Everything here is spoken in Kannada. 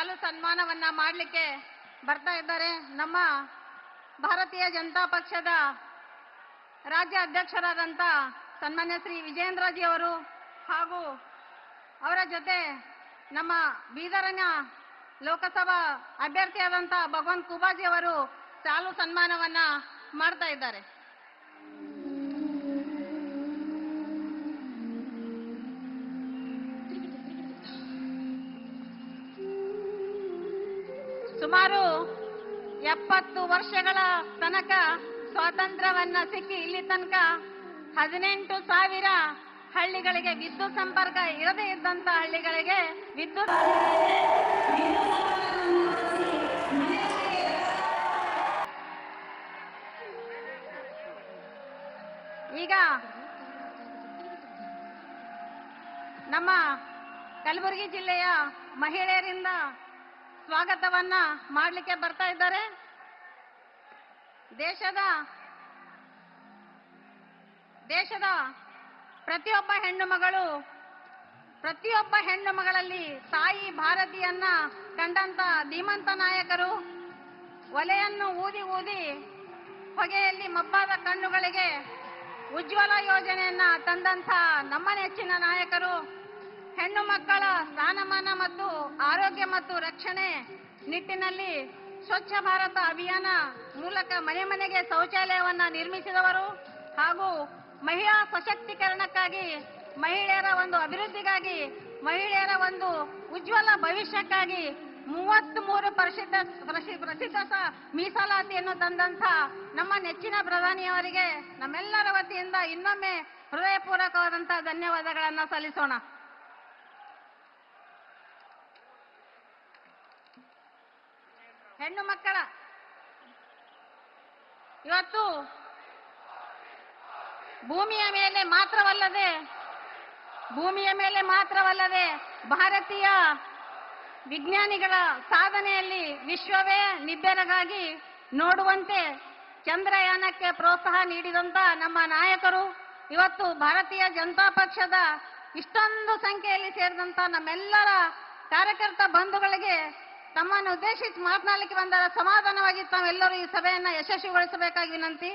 ಶಾಲು ಸನ್ಮಾನವನ್ನ ಮಾಡಲಿಕ್ಕೆ ಬರ್ತಾ ಇದ್ದಾರೆ ನಮ್ಮ ಭಾರತೀಯ ಜನತಾ ಪಕ್ಷದ ರಾಜ್ಯ ಅಧ್ಯಕ್ಷರಾದಂಥ ಸನ್ಮಾನ್ಯ ಶ್ರೀ ವಿಜೇಂದ್ರಜಿ ಅವರು ಹಾಗೂ ಅವರ ಜೊತೆ ನಮ್ಮ ಬೀದರನ ಲೋಕಸಭಾ ಅಭ್ಯರ್ಥಿಯಾದಂಥ ಭಗವಂತ್ ಕುಬಾಜಿ ಅವರು ಶಾಲು ಸನ್ಮಾನವನ್ನ ಮಾಡ್ತಾ ಇದ್ದಾರೆ. ಸುಮಾರು ಎಪ್ಪತ್ತು ವರ್ಷಗಳ ತನಕ ಸ್ವಾತಂತ್ರ್ಯವನ್ನ ಸಿಕ್ಕಿ ಇಲ್ಲಿ ತನಕ ಹದಿನೆಂಟು ಸಾವಿರ ಹಳ್ಳಿಗಳಿಗೆ ವಿದ್ಯುತ್ ಸಂಪರ್ಕ ಇರದೇ ಇದ್ದಂತ ಹಳ್ಳಿಗಳಿಗೆ ವಿದ್ಯುತ್ ಈಗ ನಮ್ಮ ಕಲಬುರಗಿ ಜಿಲ್ಲೆಯ ಮಹಿಳೆಯರಿಂದ ಸ್ವಾಗತವನ್ನ ಮಾಡಲಿಕ್ಕೆ ಬರ್ತಾ ಇದ್ದಾರೆ. ದೇಶದ ದೇಶದ ಪ್ರತಿಯೊಬ್ಬ ಹೆಣ್ಣು ಮಗಳು, ಪ್ರತಿಯೊಬ್ಬ ಹೆಣ್ಣು ಮಗಳಲ್ಲಿ ತಾಯಿ ಭಾರತಿಯನ್ನ ಕಂಡಂತ ಧೀಮಂತ ನಾಯಕರು ಒಲೆಯನ್ನು ಊದಿ ಊದಿ ಹೊಗೆಯಲ್ಲಿ ಮಬ್ಬಾದ ಕಣ್ಣುಗಳಿಗೆ ಉಜ್ವಲ ಯೋಜನೆಯನ್ನ ತಂದಂತ ನಮ್ಮ ನೆಚ್ಚಿನ ನಾಯಕರು, ಹೆಣ್ಣು ಮಕ್ಕಳ ಸ್ಥಾನಮಾನ ಮತ್ತು ಆರೋಗ್ಯ ಮತ್ತು ರಕ್ಷಣೆ ನಿಟ್ಟಿನಲ್ಲಿ ಸ್ವಚ್ಛ ಭಾರತ ಅಭಿಯಾನ ಮೂಲಕ ಮನೆ ಮನೆಗೆ ಶೌಚಾಲಯವನ್ನ ನಿರ್ಮಿಸಿದವರು ಹಾಗೂ ಮಹಿಳಾ ಸಶಕ್ತೀಕರಣಕ್ಕಾಗಿ ಮಹಿಳೆಯರ ಒಂದು ಅಭಿವೃದ್ಧಿಗಾಗಿ ಮಹಿಳೆಯರ ಒಂದು ಉಜ್ವಲ ಭವಿಷ್ಯಕ್ಕಾಗಿ ಮೂವತ್ತ್ ಮೂರು ಪ್ರಸಿದ್ಧ ಪ್ರಸಿ- ಪ್ರಸಿದ್ಧ ಮೀಸಲಾತಿಯನ್ನು ತಂದಂತ ನಮ್ಮ ನೆಚ್ಚಿನ ಪ್ರಧಾನಿಯವರಿಗೆ ನಮ್ಮೆಲ್ಲರ ವತಿಯಿಂದ ಇನ್ನೊಮ್ಮೆ ಹೃದಯಪೂರ್ವಕವಾದಂತಹ ಧನ್ಯವಾದಗಳನ್ನು ಸಲ್ಲಿಸೋಣ. ಹೆಣ್ಣು ಮಕ್ಕಳ. ಇವತ್ತು ಭೂಮಿಯ ಮೇಲೆ ಮಾತ್ರವಲ್ಲದೆ, ಭೂಮಿಯ ಮೇಲೆ ಮಾತ್ರವಲ್ಲದೆ ಭಾರತೀಯ ವಿಜ್ಞಾನಿಗಳ ಸಾಧನೆಯಲ್ಲಿ ವಿಶ್ವವೇ ನಿಬ್ಬೆರಗಾಗಿ ನೋಡುವಂತೆ ಚಂದ್ರಯಾನಕ್ಕೆ ಪ್ರೋತ್ಸಾಹ ನೀಡಿದಂತ ನಮ್ಮ ನಾಯಕರು, ಇವತ್ತು ಭಾರತೀಯ ಜನತಾ ಪಕ್ಷದ ಇಷ್ಟೊಂದು ಸಂಖ್ಯೆಯಲ್ಲಿ ಸೇರಿದಂತ ನಮ್ಮೆಲ್ಲರ ಕಾರ್ಯಕರ್ತ ಬಂಧುಗಳಿಗೆ ತಮ್ಮನ್ನು ಉದ್ದೇಶಿಸಿ ಮಾತನಾಡಲಿಕ್ಕೆ ಬಂದ ಸಮಾಧಾನವಾಗಿ ತಾವೆಲ್ಲರೂ ಈ ಸಭೆಯನ್ನ ಯಶಸ್ವಿಗೊಳಿಸಬೇಕಾಗಿ ವಿನಂತಿ.